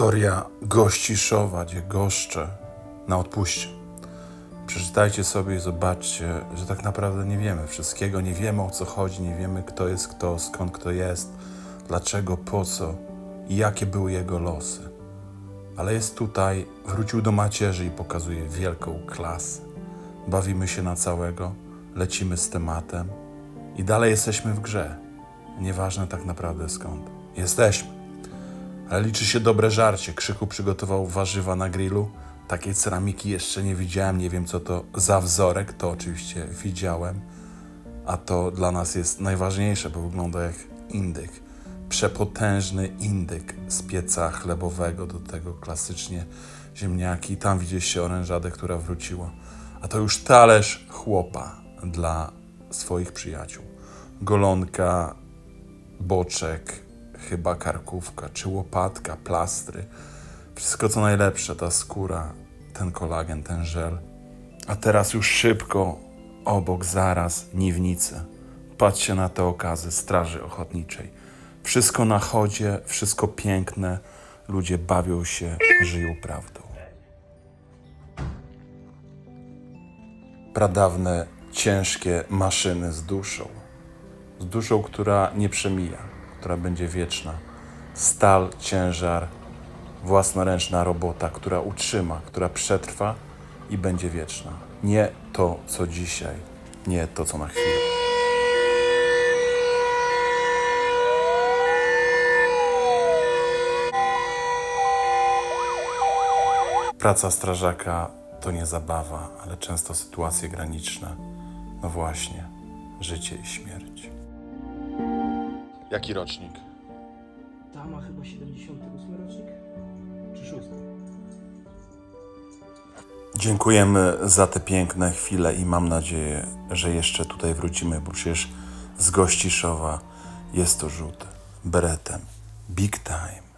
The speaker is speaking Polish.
Historia Gościszowa, gdzie goszczę na odpuście. Przeczytajcie sobie i zobaczcie, że tak naprawdę nie wiemy wszystkiego, nie wiemy o co chodzi, nie wiemy kto jest kto, skąd kto jest, dlaczego, po co i jakie były jego losy. Ale jest tutaj, wrócił do macierzy i pokazuje wielką klasę. Bawimy się na całego, lecimy z tematem i dalej jesteśmy w grze. Nieważne tak naprawdę skąd. Jesteśmy. Ale liczy się dobre żarcie. Krzyku przygotował warzywa na grillu. Takiej ceramiki jeszcze nie widziałem. Nie wiem, co to za wzorek. To oczywiście widziałem. A to dla nas jest najważniejsze, bo wygląda jak indyk. Przepotężny indyk z pieca chlebowego. Do tego klasycznie ziemniaki. Tam widzieliście orężadę, która wróciła. A to już talerz chłopa dla swoich przyjaciół. Golonka, boczek, chyba karkówka, czy łopatka, plastry. Wszystko co najlepsze, ta skóra, ten kolagen, ten żel. A teraz już szybko, obok zaraz, niwnice. Patrzcie na te okazy Straży Ochotniczej. Wszystko na chodzie, wszystko piękne. Ludzie bawią się, żyją prawdą. Pradawne, ciężkie maszyny z duszą z duszą, która nie przemija, która będzie wieczna. Stal, ciężar, własnoręczna robota, która utrzyma, która przetrwa i będzie wieczna. Nie to, co dzisiaj, nie to, co na chwilę. Praca strażaka to nie zabawa, ale często sytuacje graniczne. No właśnie, życie i śmierć. Jaki rocznik? Ta ma chyba 78 rocznik? Czy 6? Dziękujemy za te piękne chwile i mam nadzieję, że jeszcze tutaj wrócimy, bo przecież z Gościszowa jest to rzut beretem. Big time.